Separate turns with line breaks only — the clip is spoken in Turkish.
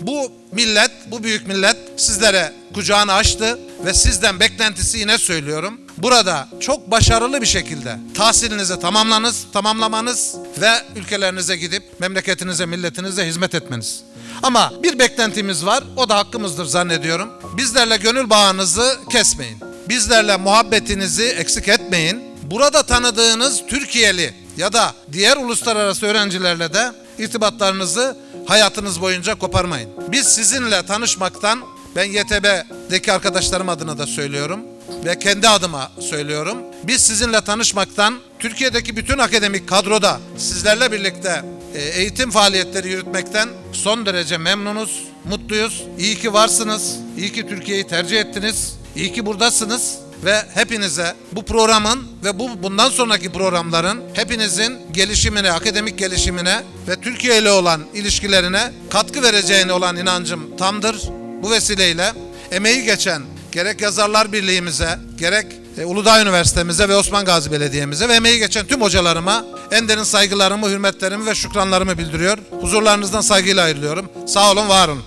Bu millet, bu büyük millet sizlere kucağını açtı ve sizden beklentisi yine söylüyorum. Burada çok başarılı bir şekilde tahsilinizi tamamlanız, tamamlamanız ve ülkelerinize gidip memleketinize, milletinize hizmet etmeniz. Ama bir beklentimiz var, o da hakkımızdır zannediyorum. Bizlerle gönül bağınızı kesmeyin. Bizlerle muhabbetinizi eksik etmeyin. Burada tanıdığınız Türkiye'li ya da diğer uluslararası öğrencilerle de irtibatlarınızı hayatınız boyunca koparmayın. Biz sizinle tanışmaktan ben YTB'deki arkadaşlarım adına da söylüyorum ve kendi adıma söylüyorum. Biz sizinle tanışmaktan Türkiye'deki bütün akademik kadroda sizlerle birlikte e, eğitim faaliyetleri yürütmekten son derece memnunuz, mutluyuz. İyi ki varsınız, iyi ki Türkiye'yi tercih ettiniz, iyi ki buradasınız ve hepinize bu programın ve bu bundan sonraki programların hepinizin gelişimine, akademik gelişimine ve Türkiye ile olan ilişkilerine katkı vereceğine olan inancım tamdır. Bu vesileyle emeği geçen gerek Yazarlar Birliği'mize, gerek e, Uludağ Üniversitemize ve Osman Gazi Belediye'mize ve emeği geçen tüm hocalarıma en derin saygılarımı, hürmetlerimi ve şükranlarımı bildiriyor. Huzurlarınızdan saygıyla ayrılıyorum. Sağ olun, var olun.